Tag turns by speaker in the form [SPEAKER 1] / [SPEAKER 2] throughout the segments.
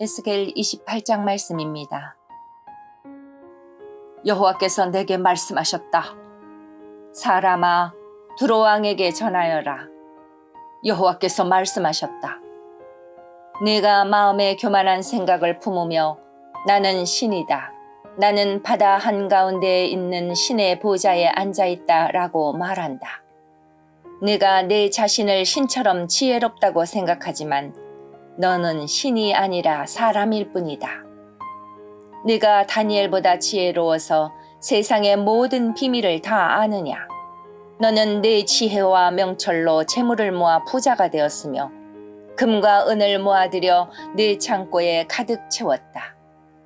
[SPEAKER 1] 에스겔 28장 말씀입니다. 여호와께서 내게 말씀하셨다. 사람아, 두로왕에게 전하여라. 여호와께서 말씀하셨다. 네가 마음에 교만한 생각을 품으며 나는 신이다. 나는 바다 한가운데에 있는 신의 보좌에 앉아 있다 라고 말한다. 네가 내 자신을 신처럼 지혜롭다고 생각하지만 너는 신이 아니라 사람일 뿐이다. 네가 다니엘보다 지혜로워서 세상의 모든 비밀을 다 아느냐? 너는 내 지혜와 명철로 재물을 모아 부자가 되었으며 금과 은을 모아들여 내 창고에 가득 채웠다.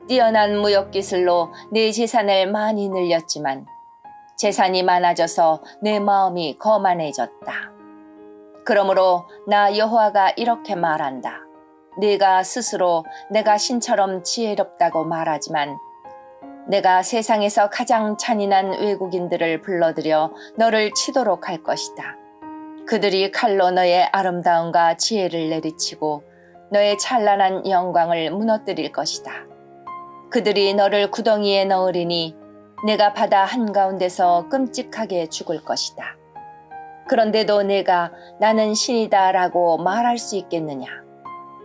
[SPEAKER 1] 뛰어난 무역 기술로 내 재산을 많이 늘렸지만 재산이 많아져서 내 마음이 거만해졌다. 그러므로 나 여호와가 이렇게 말한다. 네가 스스로 내가 신처럼 지혜롭다고 말하지만 내가 세상에서 가장 잔인한 외국인들을 불러들여 너를 치도록 할 것이다. 그들이 칼로 너의 아름다움과 지혜를 내리치고 너의 찬란한 영광을 무너뜨릴 것이다. 그들이 너를 구덩이에 넣으리니 내가 바다 한가운데서 끔찍하게 죽을 것이다. 그런데도 내가 나는 신이다 라고 말할 수 있겠느냐?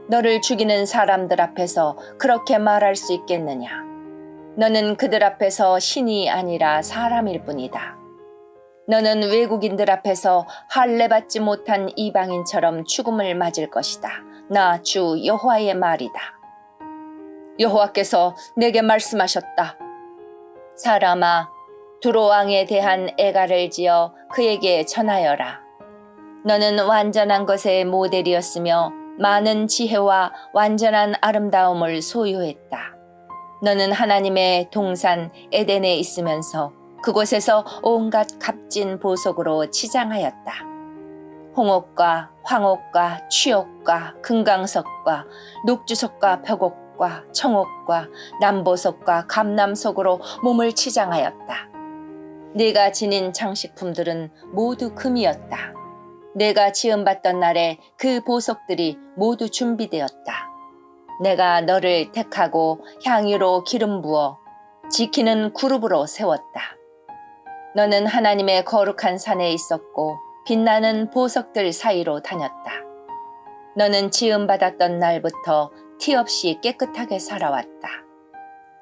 [SPEAKER 1] 너를 죽이는 사람들 앞에서 그렇게 말할 수 있겠느냐? 너는 그들 앞에서 신이 아니라 사람일 뿐이다. 너는 외국인들 앞에서 할례받지 못한 이방인처럼 죽음을 맞을 것이다. 나 주 여호와의 말이다. 여호와께서 내게 말씀하셨다. 사람아, 두로왕에 대한 애가를 지어 그에게 전하여라. 너는 완전한 것의 모델이었으며 많은 지혜와 완전한 아름다움을 소유했다. 너는 하나님의 동산 에덴에 있으면서 그곳에서 온갖 값진 보석으로 치장하였다. 홍옥과 황옥과 취옥과 금강석과 녹주석과 벽옥과 청옥과 남보석과 감남석으로 몸을 치장하였다. 네가 지닌 장식품들은 모두 금이었다. 내가 지음받던 날에 그 보석들이 모두 준비되었다. 내가 너를 택하고 향유로 기름 부어 지키는 그룹으로 세웠다. 너는 하나님의 거룩한 산에 있었고 빛나는 보석들 사이로 다녔다. 너는 지음받았던 날부터 티 없이 깨끗하게 살아왔다.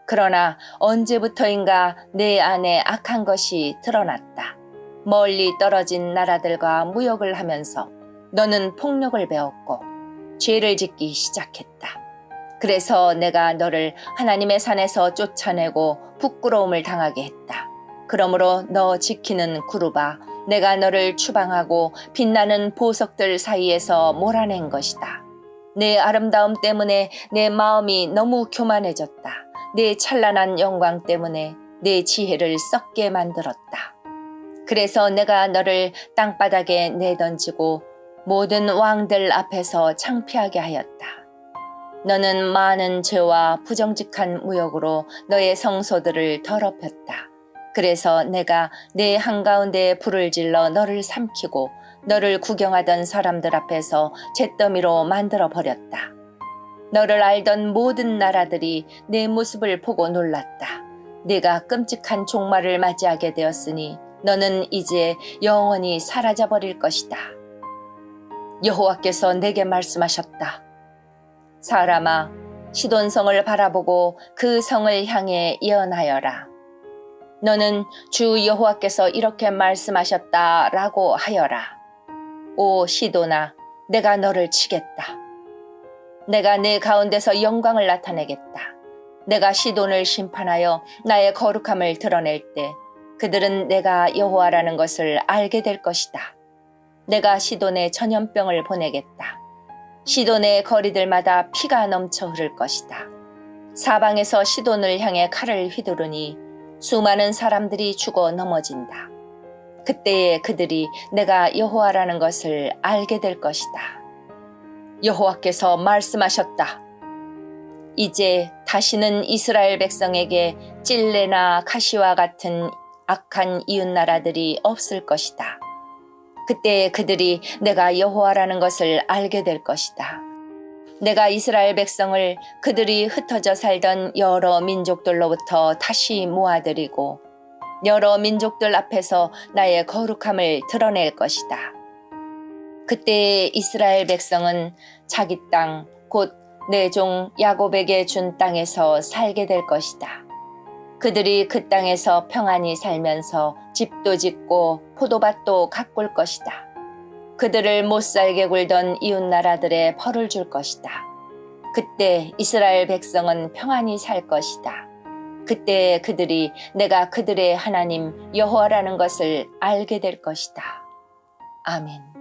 [SPEAKER 1] 그러나 언제부터인가 내 안에 악한 것이 드러났다. 멀리 떨어진 나라들과 무역을 하면서 너는 폭력을 배웠고 죄를 짓기 시작했다. 그래서 내가 너를 하나님의 산에서 쫓아내고 부끄러움을 당하게 했다. 그러므로 너 지키는 구루바 내가 너를 추방하고 빛나는 보석들 사이에서 몰아낸 것이다. 내 아름다움 때문에 내 마음이 너무 교만해졌다. 내 찬란한 영광 때문에 내 지혜를 썩게 만들었다. 그래서 내가 너를 땅바닥에 내던지고 모든 왕들 앞에서 창피하게 하였다. 너는 많은 죄와 부정직한 무역으로 너의 성소들을 더럽혔다. 그래서 내가 내 한가운데에 불을 질러 너를 삼키고 너를 구경하던 사람들 앞에서 잿더미로 만들어 버렸다. 너를 알던 모든 나라들이 내 모습을 보고 놀랐다. 내가 끔찍한 종말을 맞이하게 되었으니 너는 이제 영원히 사라져 버릴 것이다. 여호와께서 내게 말씀하셨다. 사람아, 시돈성을 바라보고 그 성을 향해 예언하여라. 너는 주 여호와께서 이렇게 말씀하셨다 라고 하여라. 오 시도나, 내가 너를 치겠다. 내가 내 가운데서 영광을 나타내겠다. 내가 시돈을 심판하여 나의 거룩함을 드러낼 때 그들은 내가 여호와라는 것을 알게 될 것이다. 내가 시돈에 전염병을 보내겠다. 시돈의 거리들마다 피가 넘쳐 흐를 것이다. 사방에서 시돈을 향해 칼을 휘두르니 수많은 사람들이 죽어 넘어진다. 그때에 그들이 내가 여호와라는 것을 알게 될 것이다. 여호와께서 말씀하셨다. 이제 다시는 이스라엘 백성에게 찔레나 가시와 같은 악한 이웃 나라들이 없을 것이다. 그때 그들이 내가 여호와라는 것을 알게 될 것이다. 내가 이스라엘 백성을 그들이 흩어져 살던 여러 민족들로부터 다시 모아들이고 여러 민족들 앞에서 나의 거룩함을 드러낼 것이다. 그때 이스라엘 백성은 자기 땅, 곧 내 종 야곱에게 준 땅에서 살게 될 것이다. 그들이 그 땅에서 평안히 살면서 집도 짓고 포도밭도 가꿀 것이다. 그들을 못 살게 굴던 이웃 나라들의 벌을 줄 것이다. 그때 이스라엘 백성은 평안히 살 것이다. 그때 그들이 내가 그들의 하나님 여호와라는 것을 알게 될 것이다. 아멘.